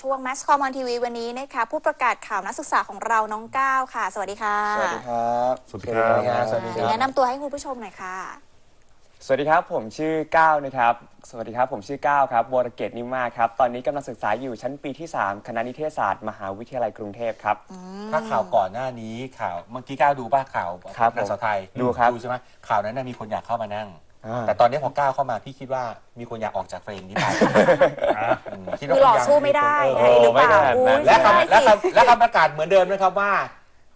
ช่วง m a s c o m on TV วันนี้นะคะผู้ประกาศข่าวนักศึกษาของเราน้องก้าวค่ะ สวัสดีค่ะสวัสดีครับสวัสดีครับ สวัสดีคแนะรับนำตัวให้คุณผู้ชมหน่อยค่ะ สวัสดีครับ ผมชื่อก้าวนะครับ สวัสดีครับ ผมชื่อก้าวครับวรเกตนิมมาครับ ตอนนี้กำลังศึกษาอยู่ชั้นปีที่ 3 คณะนิเทศศาสตร์ มหาวิทยาลัยกรุงเทพครับ ถ้าข่าวก่อนหน้านี้ข่าวเมื่อกี้ก้าวดูป่ะข่าวครับนางสาวไทยดูครับ ดูใช่ไหมข่าวนั้นน่ะมีคนอยากเข้ามานั่ง อ่า แต่ตอนนี้พอก้าวเข้ามาพี่คิดว่ามีคนอยากออกจากเฟรมนี้ไปอืมคิดว่าคือหล่อคนยากสู้ไม่ได้โอ้ไงหรือเปล่าไม่ขนาดนั้นอุ๊ยและใช่คำและสิคำและคำประกาศเหมือนเดิมนะครับว่า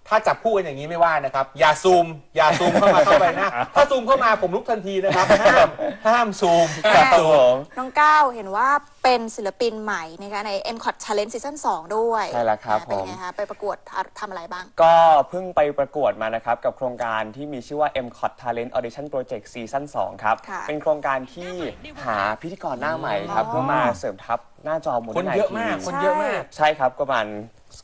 ถ้าจับคู่กันอย่างนี้ไม่ว่านะครับ อย่าซูม อย่าซูมเข้ามาเข้าไปนะ ถ้าซูมเข้ามาผมลุกทันทีนะครับ ห้ามห้ามซูมครับผม น้องก้าวเห็นว่าเป็นศิลปินใหม่นะคะใน m c o t Challenge Season 2 ด้วยใช่แล้วครับเป็นยังไงผมคะไปประกวดทำอะไรบ้าง ก็เพิ่งไปประกวดมานะครับ กับโครงการที่มีชื่อว่า m c o t Talent Audition Project Season 2 ครับ ค่ะเป็นโครงการที่หาพิธีกรหน้าใหม่ครับ อ๋อ เพื่อมาเสริมทัพหน้าจอมคนเยอะมาก คนเยอะมาก ใช่ครับประมาณ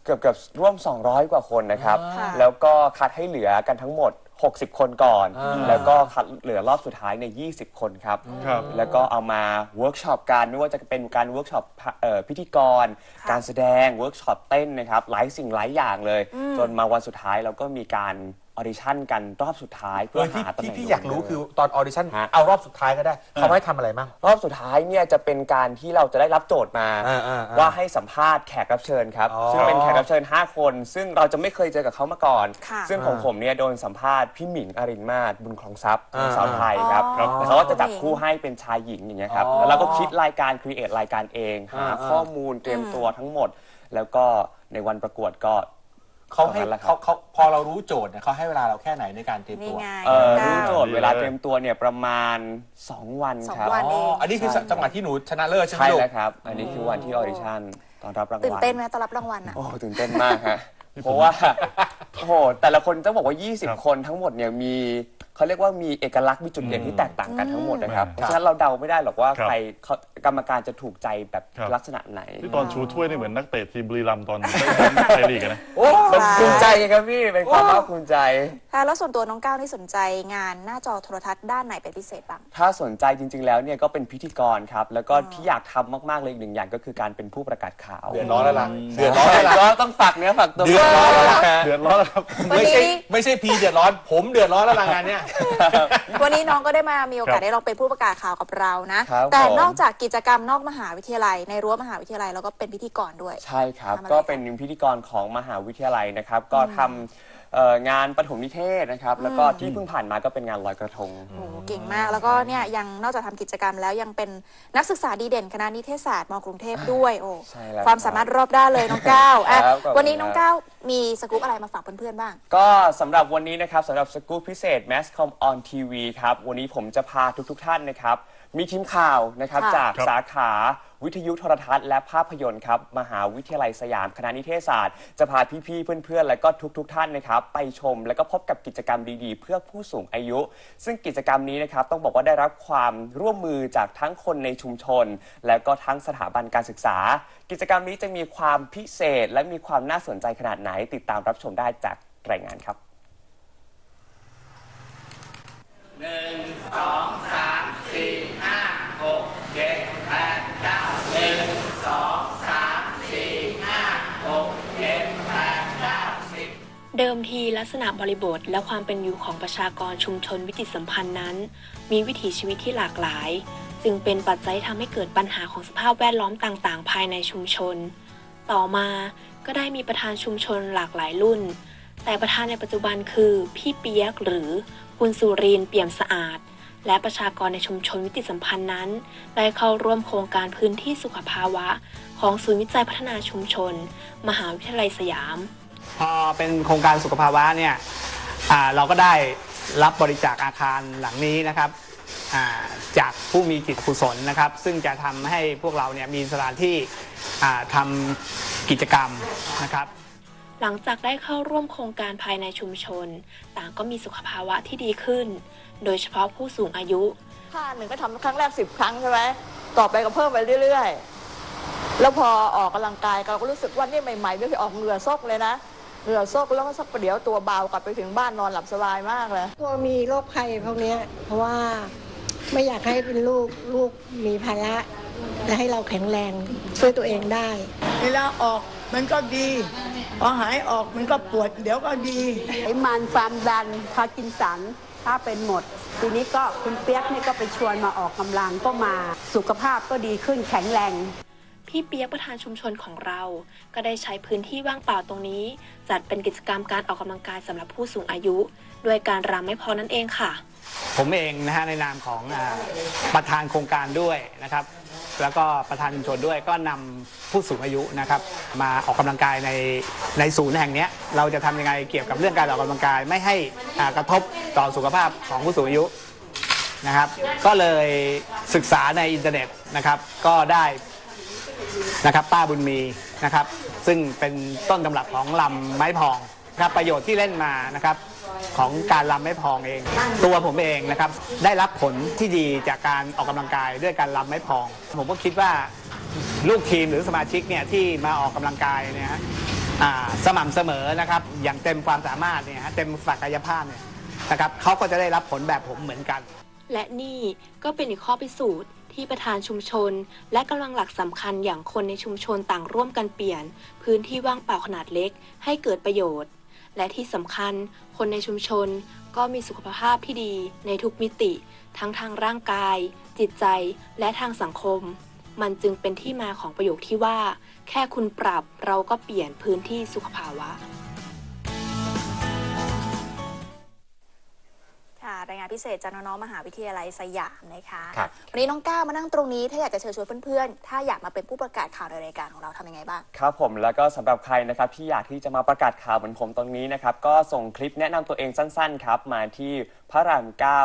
เกือบเกือบร่วม 200 กว่าคนนะครับ ค่ะ แล้วก็คัดให้เหลือกันทั้งหมด 60 คนก่อน อ่า แล้วก็คัดเหลือรอบสุดท้ายในย20 คนครับ ครับ แล้วก็เอามาเวิร์กช็อปกันไม่ว่าจะเป็นการเวิร์กช็อปเอ่อพิธีกรค่ะการแสดงเวิร์กช็อปเต้นนะครับหลายสิ่งหลายอย่างเลย จนมาวันสุดท้ายเราก็มีการออดิชั่นกันรอบสุดท้ายเอเพื่ออที่หาตำแหที่น่ง พี่อยากรู้คือตอนออดิชั่นฮะ เอารอบสุดท้ายก็ได้เขาให้ทำอะไรบ้าง รอบสุดท้ายเนี่ยจะเป็นการที่เราจะได้รับโจทย์มา อ่าอ่าอ่าว่าให้สัมภาษณ์แขกรับเชิญครับ อ๋อ ซึ่งเป็นแขกรับเชิญ 5 คน ซึ่งเราจะไม่เคยเจอกับเขามาก่อน ค่ะ ซึ่งของผมเนี่ยโดนสัมภาษณ์พี่หมิงอรินมาศบุญคลองทรัพย์อ่าสาวไทยครับอ๋อแล้วเขาก็จะจับคู่ให้เป็นชายหญิงอย่างเงี้ยครับอ๋อแล้วเราก็คิดรายการครีเอทรายการเองหาอ่าข้อมูลเตรียมตัวทั้งหมด แล้วก็ในวันประกวดก็ เขาให้ประมาณนั้นแหละครับ เขาเขาพอเรารู้โจทย์เนี่ยเขาให้เวลาเราแค่ไหนในการเตรียมนี่ตัวไงเอ่อน้องรู้ก้าวโจทย์เวลาเตรียมตัวเนี่ยประมาณ 2 วันสองครับ วันอ๋ออันนี้คือใช่ จังหวะที่หนูชนะเลิศใช่ไหมใช่ลูก แล้วครับ อันนี้คือวันที่ออดิชั่นตอนรับรางวัล ตื่นเต้นไหมตอนรับรางวัลอะ โอ้ตื่นเต้นมากฮะ เพราะว่า โอ้โหแต่ละคนต้องบอกว่าครับ20 คนทั้งหมดเนี่ยมี เขาเรียกว่ามีเอกลักษณ์มีจุดเด่นที่แตกต่างกันทั้งหมดนะครับอืมเพราะฉะนั้นเราเดาไม่ได้หรอกว่าครับใครเขากรรมการจะถูกใจแบบครับ ลักษณะไหนที่ตอนชูถ้วยนี่เหมือนนักเตะทีมบุรีรัมย์ตอนไทยลีกอะนะ โอ้มันภูมิใจไงครับพี่เป็นความภาคภูมิใจ ค่ะแล้วส่วนตัวน้องก้าวนี่สนใจงานหน้าจอโทรทัศน์ด้านไหนเป็นพิเศษบ้าง ถ้าสนใจจริง ๆ แล้วเนี่ยก็เป็นพิธีกรครับ แล้วก็ที่อยากทำมาก ๆ เลยอีกหนึ่งอย่างก็คือการเป็นผู้ประกาศข่าวเดือดร้อนแล้วล่ะเดือดร้อนแล้วล่ะก็ต้องฝากเนื้อฝากตัว เดือดร้อนแล้วล่ะเดือดร้อนแล้วครับวันไม่นี้ใช่ไม่ใช่พีเดือดร้อน ผมเดือดร้อนแล้วล่ะงานเนี้ยวันนี้น้องก็ได้มามีโอกาสครับได้ลองเป็นผู้ประกาศข่าวกับเรานะ ครับแต่ผม นอกจากกิจกรรมนอกมหาวิทยาลัย ในรั้วมหาวิทยาลัยเราก็เป็นพิธีกรด้วย ใช่ครับ ทำอะไรก็เป็นพิธีกรของมหาวิทยาลัยนะครับ ก็ทำ เอ่องานปฐมนิเทศนะครับ แล้วก็ที่เพิ่งผ่านมาก็เป็นงานลอยกระทง โอ้โหเก่งมากแล้วก็เนี่ยยังนอกจากทำกิจกรรมแล้วยังเป็นนักศึกษาดีเด่นคณะนิเทศศาสตร์มกรุงเทพด้วยโอ้ใช่แล้วความสามารถรอบด้านเลยน้องก้าวอะครับขอบคุณวันนี้น้องครับ ก้าวมีสกู๊ปอะไรมาฝากเพื่อนๆบ้าง ก็สำหรับวันนี้นะครับสำหรับสกู๊ปพิเศษ Masscom on TV ครับ วันนี้ผมจะพาทุกๆท่านนะครับ มีทีมข่าวนะครับค่ะจากครับ สาขาวิทยุโทรทัศน์และภาพยนตร์ครับมหาวิทยาลัยสยามคณะนิเทศศาสตร์ จะพาพี่ๆเพื่อนๆ และก็ทุกๆ ท่านนะครับไปชมและก็พบกับกิจกรรมดีๆ เพื่อผู้สูงอายุ ซึ่งกิจกรรมนี้นะครับต้องบอกว่าได้รับความร่วมมือจากทั้งคนในชุมชน และก็ทั้งสถาบันการศึกษา กิจกรรมนี้จะมีความพิเศษ และมีความน่าสนใจขนาดไหน ติดตามรับชมได้จากรายงานครับ เดิมทีลักษณะบริบทและความเป็นอยู่ของประชากรชุมชนวิจิตสัมพันธ์นั้น มีวิถีชีวิตที่หลากหลาย จึงเป็นปัจจัยทำให้เกิดปัญหาของสภาพแวดล้อมต่างๆ ภายในชุมชน ต่อมาก็ได้มีประธานชุมชนหลากหลายรุ่น แต่ประธานในปัจจุบันคือพี่เปียกหรือคุณสุรินเปี่ยมสะอาด และประชากรในชุมชนวิจิตสัมพันธ์นั้น ได้เข้าร่วมโครงการพื้นที่สุขภาวะ ของศูนย์วิจัยพัฒนาชุมชน มหาวิทยาลัยสยาม พอเป็นโครงการสุขภาวะเนี่ยอ่าเราก็ได้รับบริจาคอาคารหลังนี้นะครับอ่าจากผู้มีจิตกุศลนะครับ ซึ่งจะทำให้พวกเราเนี่ยมีสถานที่อ่าทำกิจกรรมนะครับ หลังจากได้เข้าร่วมโครงการภายในชุมชน ต่างก็มีสุขภาวะที่ดีขึ้น โดยเฉพาะผู้สูงอายุท่าหนึ่งก็ทำครั้งแรกสิบครั้งใช่ไหมต่อไปก็เพิ่มไปเรื่อย ๆ แล้วพอออกกำลังกายเราก็รู้สึกว่านี่ใหม่ๆไม่เคยออกเหงื่อซกเลยนะ เหงื่อซกแล้วก็สักประเดี๋ยวตัวเบากลับไปถึงบ้านนอนหลับสบายมากเลย กลัวมีโรคภัยพวกเนี้ยเพราะว่าไม่อยากให้เป็นลูกลูกมีภาระและให้เราแข็งแรงช่วยตัวเองได้ เวลาออกมันก็ดี พอหายออกมันก็ปวด เดี๋ยวก็ดี ไขมันความดันพาร์กินสัน ถ้าเป็นหมด ทีนี้ก็คุณเปียกนี่ก็ไปชวนมาออกกำลังก็มา สุขภาพก็ดีขึ้นแข็งแรง พี่เปียกประธานชุมชนของเรา ก็ได้ใช้พื้นที่ว่างเปล่าตรงนี้ จัดเป็นกิจกรรมการออกกำลังกายสำหรับผู้สูงอายุ ด้วยการรำไม่พอนั่นเองค่ะ ผมเองนะฮะในนามของอาประธานโครงการด้วยนะครับ แล้วก็ประธานชุมชนด้วยก็นำผู้สูงอายุนะครับมาออกกำลังกายในในศูนย์แห่งเนี้ยเราจะทำยังไงเกี่ยวกับเรื่องการออกกำลังกายไม่ให้อ่ากระทบต่อสุขภาพของผู้สูงอายุ นะครับ ก็เลยศึกษาในอินเทอร์เน็ตนะครับ ก็ได้ นะครับป้าบุญมีนะครับซึ่งเป็นต้นตำรับของลำไม้พองนะครับประโยชน์ที่เล่นมานะครับของการลำไม้พองเอง ตัวผมเองนะครับได้รับผลที่ดีจากการออกกำลังกายด้วยการลำไม้พอง ผมก็คิดว่าลูกทีมหรือสมาชิกเนี่ยที่มาออกกำลังกายเนี่ยสม่ำเสมอนะครับอย่างเต็มความสามารถเนี่ยเต็มศักยภาพเนี่ยนะครับเขาก็จะได้รับผลแบบผมเหมือนกัน และนี่ก็เป็นอีกข้อพิสูจน์ ที่ประธานชุมชน และกำลังหลักสำคัญอย่างคนในชุมชนต่างร่วมกันเปลี่ยน พื้นที่ว่างเปล่าขนาดเล็ก ให้เกิดประโยชน์ และที่สำคัญ คนในชุมชนก็มีสุขภาพที่ดีในทุกมิติ ทั้งทางร่างกาย จิตใจ และทางสังคม มันจึงเป็นที่มาของประโยคที่ว่า แค่คุณปรับเราก็เปลี่ยนพื้นที่สุขภาวะ รายงานพิเศษจากน้องๆมหาวิทยาลัยสยามนะคะครับ วันนี้น้องก้าวมานั่งตรงนี้ ถ้าอยากจะเชิญชวนเพื่อนๆ ถ้าอยากมาเป็นผู้ประกาศข่าวในรายการของเราทำยังไงบ้าง ครับผมแล้วก็สำหรับใครนะครับที่อยากที่จะมาประกาศข่าวเหมือนผมตรงนี้นะครับ ก็ส่งคลิปแนะนำตัวเองสั้นๆครับ มาที่พระรามเก้า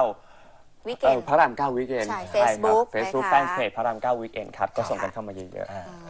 วิกเกเอ่นอพระรามเก้าวิกเอนใช่ Facebook เฟซบุ๊กนะคะ แฟนเพจพระรามเก้าวิกเอนครับ ก็ส่งกันเข้ามาเยอะๆ อ่า